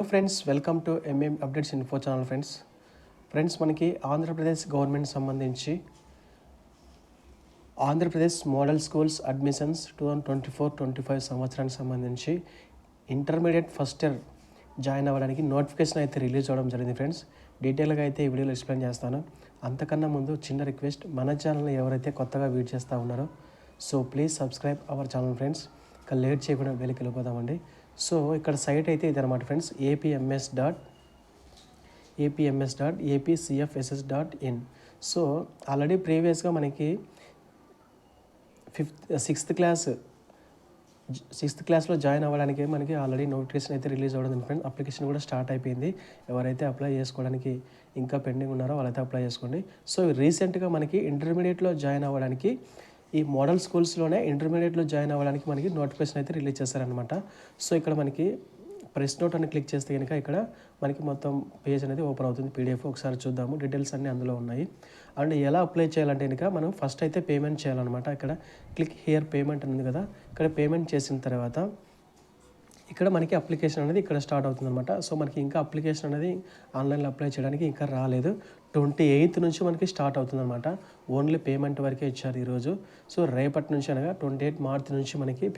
Hello friends welcome to MM updates info channel friends. Friends మనకి Andhra Pradesh government సంబంధించి Andhra Pradesh model schools admissions two thousand twenty four twenty five సంవత్సరానికి సంబంధించి intermediate first year join అవ్వడానికి notification అయితే release అవ్వడం జరిగింది friends. డీటెయిల్గా అయితే ఈ వీడియోలో ఎక్స్ప్లెయిన్ చేస్తాను. అంతకన్నా ముందు చిన్న రిక్వెస్ట్ మన ఛానల్ ఎవరైతే కొత్తగా వీడ్ చేస్తూ ఉన్నారో so please subscribe our channel friends. ఇక లేట్ చేయకుండా వెళ్ళి వెళ్ళిపోదామండి. సో ఇక్కడ సైట్ అయితే ఇదన్నమాట friends APMS dot APMS dot APCFSS dot in so already ప్రీవియస్గా మనకి ఫిఫ్త్ సిక్స్త్ క్లాస్ సిక్స్త్ క్లాస్లో జాయిన్ అవ్వడానికి మనకి ఆల్రెడీ నోటిఫికేషన్ అయితే రిలీజ్ అవ్వడం ఫ్రెండ్ అప్లికేషన్ కూడా స్టార్ట్ అయిపోయింది. ఎవరైతే అప్లై చేసుకోవడానికి ఇంకా పెండింగ్ ఉన్నారో వాళ్ళైతే అప్లై చేసుకోండి. సో రీసెంట్గా మనకి ఇంటర్మీడియట్లో జాయిన్ అవ్వడానికి ఈ మోడల్ స్కూల్స్లోనే ఇంటర్మీడియట్లో జాయిన్ అవ్వడానికి మనకి నోటిఫికేషన్ అయితే రిలీజ్ చేశారనమాట సో ఇక్కడ మనకి ప్రెస్ నోట్ అని క్లిక్ చేస్తే కనుక ఇక్కడ మనకి మొత్తం పేజ్ అనేది ఓపెన్ అవుతుంది. పీడిఎఫ్ ఒకసారి చూద్దాము. డీటెయిల్స్ అన్నీ అందులో ఉన్నాయి. అండ్ ఎలా అప్లై చేయాలంటే కనుక మనం ఫస్ట్ అయితే పేమెంట్ చేయాలన్నమాట. ఇక్కడ క్లిక్ హియర్ పేమెంట్ ఉంది కదా. ఇక్కడ పేమెంట్ చేసిన తర్వాత ఇక్కడ మనకి అప్లికేషన్ అనేది ఇక్కడ స్టార్ట్ అవుతుంది అనమాట సో మనకి ఇంకా అప్లికేషన్ అనేది ఆన్లైన్లో అప్లై చేయడానికి ఇంకా రాలేదు. ట్వంటీ ఎయిత్ నుంచి మనకి స్టార్ట్ అవుతుంది అనమాట ఓన్లీ పేమెంట్ వరకే ఇచ్చారు ఈరోజు. సో రేపటి నుంచి అనగా ట్వంటీ ఎయిట్ మార్చ్ నుంచి మనకి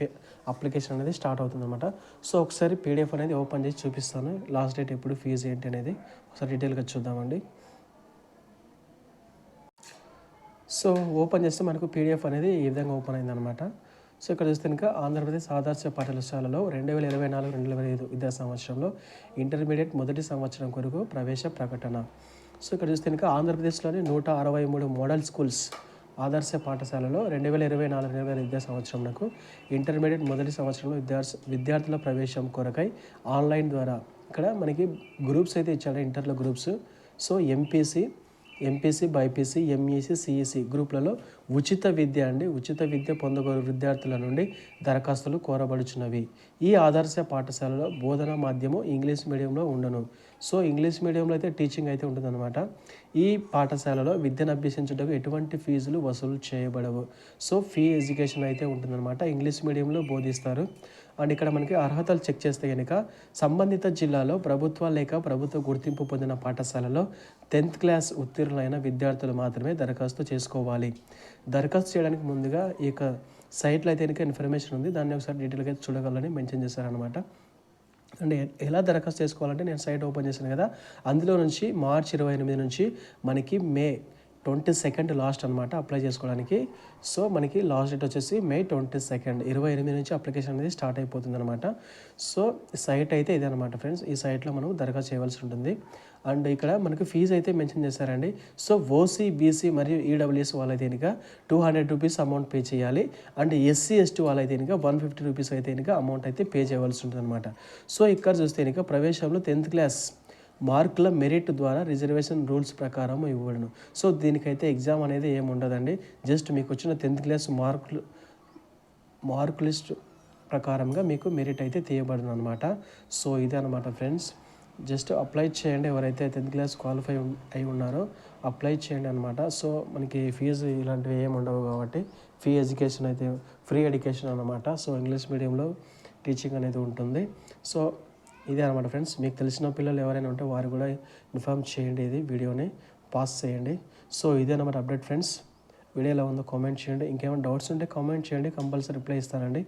అప్లికేషన్ అనేది స్టార్ట్ అవుతుంది అనమాట సో ఒకసారి పీడిఎఫ్ అనేది ఓపెన్ చేసి చూపిస్తాను. లాస్ట్ డేట్ ఎప్పుడు ఫీజు ఏంటి అనేది. ఒకసారి డీటెయిల్గా చూద్దామండి. సో ఓపెన్ చేస్తే మనకు పీడిఎఫ్ అనేది ఈ విధంగా ఓపెన్ అయిందనమాట సో ఇక్కడ చూస్తే కనుక ఆంధ్రప్రదేశ్ ఆదర్శ పాఠశాలలో రెండు వేల ఇరవై నాలుగు రెండు వేల ఐదు విద్యా సంవత్సరంలో ఇంటర్మీడియట్ మొదటి సంవత్సరం కొరకు ప్రవేశ ప్రకటన. సో ఇక్కడ చూస్తే కనుక ఆంధ్రప్రదేశ్లోని నూట అరవై మూడు మోడల్ స్కూల్స్ ఆదర్శ పాఠశాలలో రెండు వేల ఇరవై నాలుగు రెండు వేల విద్యా సంవత్సరంలో ఇంటర్మీడియట్ మొదటి సంవత్సరంలో విద్యార్థి విద్యార్థుల ప్రవేశం కొరకై ఆన్లైన్ ద్వారా ఇక్కడ మనకి గ్రూప్స్ అయితే ఇచ్చాడు ఇంటర్లో groups. So MPC MPC BiPC MEC CEC గ్రూపులలో ఉచిత విద్య అండి. ఉచిత విద్య పొందగోరు విద్యార్థుల నుండి దరఖాస్తులు కోరబడుచున్నవి. ఈ ఆదర్శ పాఠశాలలో బోధనా మాధ్యమం ఇంగ్లీష్ మీడియంలో ఉండను. సో ఇంగ్లీష్ మీడియంలో అయితే టీచింగ్ అయితే ఉంటుందన్నమాట. ఈ పాఠశాలలో విద్యను అభ్యసించుటకు ఎటువంటి ఫీజులు వసూలు చేయబడవు. సో ఫీ ఎడ్యుకేషన్ అయితే ఉంటుందన్నమాట. ఇంగ్లీష్ మీడియంలో బోధిస్తారు. అండ్ ఇక్కడ మనకి అర్హతలు చెక్ చేస్తే కనుక సంబంధిత జిల్లాలో ప్రభుత్వ లేక ప్రభుత్వ గుర్తింపు పొందిన పాఠశాలలో టెన్త్ క్లాస్ ఉత్తీర్ణులైన విద్యార్థులు మాత్రమే దరఖాస్తు చేసుకోవాలి. దరఖాస్తు చేయడానికి ముందుగా ఈ యొక్క సైట్లో అయితే కనుక ఇన్ఫర్మేషన్ ఉంది. దాన్ని ఒకసారి డీటెయిల్గా అయితే చూడగలని మెన్షన్ చేశారనమాట అండ్ ఎలా దరఖాస్తు చేసుకోవాలంటే నేను సైట్ ఓపెన్ చేశాను కదా అందులో నుంచి మార్చ్ ఇరవై ఎనిమిది నుంచి మనకి మే ట్వంటీ సెకండ్ లాస్ట్ అనమాట అప్లై చేసుకోవడానికి. సో మనకి లాస్ట్ డేట్ వచ్చేసి మే ట్వంటీ సెకండ్ ఇరవై ఎనిమిది నుంచి అప్లికేషన్ అనేది స్టార్ట్ అయిపోతుంది అనమాట సో సైట్ అయితే ఇదే అనమాట ఫ్రెండ్స్ ఈ సైట్లో మనం దరఖాస్తు చేయవలసి ఉంటుంది. అండ్ ఇక్కడ మనకి ఫీజు అయితే మెన్షన్ చేశారండి. సో ఓసీ బీసీ మరియు ఈడబ్ల్యూఎస్ వాళ్ళైతే కనుక two hundred rupees amount pay చేయాలి. అండ్ ఎస్సీ ఎస్టీ వాళ్ళైతే కనుక వన్ ఫిఫ్టీ రూపీస్ అయితే కనుక అమౌంట్ అయితే పే చేయవలసి ఉంటుంది అనమాట సో ఇక్కడ చూస్తే కనుక ప్రవేశంలో టెన్త్ క్లాస్ మార్కుల మెరిట్ ద్వారా రిజర్వేషన్ రూల్స్ ప్రకారం ఇవ్వబడును. సో దీనికైతే ఎగ్జామ్ అనేది ఏమి ఉండదండి. జస్ట్ మీకు వచ్చిన టెన్త్ క్లాస్ మార్కులు మార్క్ లిస్ట్ ప్రకారంగా మీకు మెరిట్ అయితే తీయబడును అనమాట సో ఇదే అనమాట ఫ్రెండ్స్ జస్ట్ అప్లై చేయండి. ఎవరైతే టెన్త్ క్లాస్ క్వాలిఫై అయి ఉన్నారో అప్లై చేయండి అనమాట సో మనకి ఫీజు ఇలాంటివి ఏమి ఉండవు కాబట్టి ఫ్రీ ఎడ్యుకేషన్ అయితే ఫ్రీ ఎడ్యుకేషన్ అనమాట సో ఇంగ్లీష్ మీడియంలో టీచింగ్ అనేది ఉంటుంది. సో ఇదే అనమాట ఫ్రెండ్స్. మీకు తెలిసిన పిల్లలు ఎవరైనా ఉంటే వారు కూడా ఇన్ఫామ్ చేయండి ఇది వీడియోని పాస్ చేయండి. సో ఇదే అనమాట అప్డేట్ ఫ్రెండ్స్. వీడియో ఎలా ఉందో కామెంట్ చేయండి. ఇంకేమైనా డౌట్స్ ఉంటే కామెంట్ చేయండి కంపల్సరీ రిప్లై ఇస్తానండి.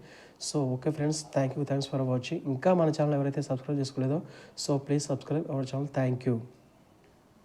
So okay friends thank you thanks for watching. ఇంకా మన ఛానల్ ఎవరైతే subscribe చేసుకోలేదో so please subscribe our channel. Thank you